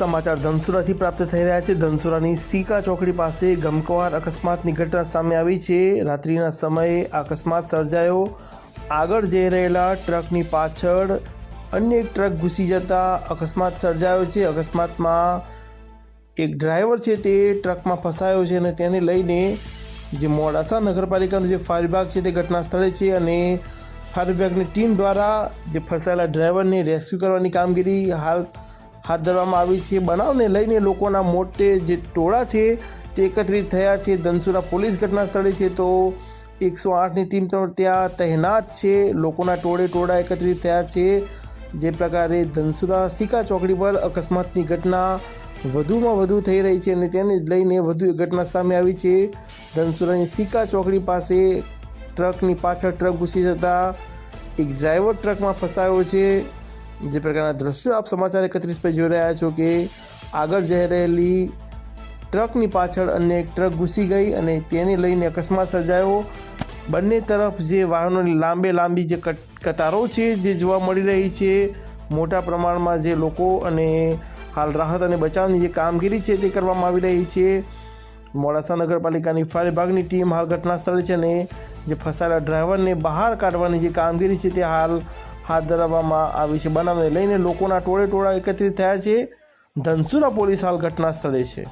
સમાચાર ધનસુરાથી પ્રાપ્ત થઈ રહ્યા છે. ધનસુરાની સીકા ચોકડી પાસે ગમકવાર અકસ્માતની ઘટના સામે આવી છે. રાત્રિના સમયે અકસ્માત સર્જાયો. આગળ જઈ રહેલા ટ્રકની પાછળ અન્ય એક ટ્રક ઘૂસી જતા અકસ્માત સર્જાયો છે. અકસ્માતમાં એક ડ્રાઈવર છે તે ટ્રકમાં ફસાયો છે અને તેને લઈને જે મોડાસા નગરપાલિકાનું જે ફાયર વિભાગ છે તે ઘટના સ્થળે છે અને ફાયર વિભાગની ટીમ દ્વારા જે ફસાયેલા ડ્રાઈવરને રેસ્ક્યુ કરવાની કામગીરી હાલ હાથ ધરવામાં આવી છે. બનાવને લઈને લોકોના મોટે જે ટોળા છે તે એકત્રિત થયા છે. ધનસુરા પોલીસ ઘટના સ્થળે છે તો એકસો આઠની ટીમ તો ત્યાં તહેનાત છે. લોકોના ટોળે ટોળા એકત્રિત થયા છે. જે પ્રકારે ધનસુરા સિકા ચોકડી પર અકસ્માતની ઘટના વધુમાં વધુ થઈ રહી છે અને તેને લઈને વધુ એક ઘટના સામે આવી છે. ધનસુરાની સિકા ચોકડી પાસે ટ્રકની પાછળ ટ્રક ઘૂસી જતા એક ડ્રાઈવર ટ્રકમાં ફસાયો છે. જે પ્રકારના દ્રશ્યો આપ સમાચાર એકત્રીસ પર જોઈ રહ્યા છો કે આગળ જઈ રહેલી ટ્રકની પાછળ અન્ય એક ટ્રક ઘૂસી ગઈ અને તેને લઈને અકસ્માત સર્જાયો. બંને તરફ જે વાહનોની લાંબે લાંબી જે કતારો છે જે જોવા મળી રહી છે, મોટા પ્રમાણમાં જે લોકો અને હાલ રાહત અને બચાવની જે કામગીરી છે તે કરવામાં આવી રહી છે. મોડાસા નગરપાલિકાની ફાયર વિભાગની ટીમ હાલ ઘટના સ્થળે છે અને જે ફસાયેલા ડ્રાઈવરને બહાર કાઢવાની જે કામગીરી છે તે હાલ હાથ ધરવામાં આવી છે. બનાવને લઈને લોકોના ટોળે ટોળા એકત્રિત થયા છે. ધનસુરા પોલીસ હાલ ઘટના સ્થળે છે.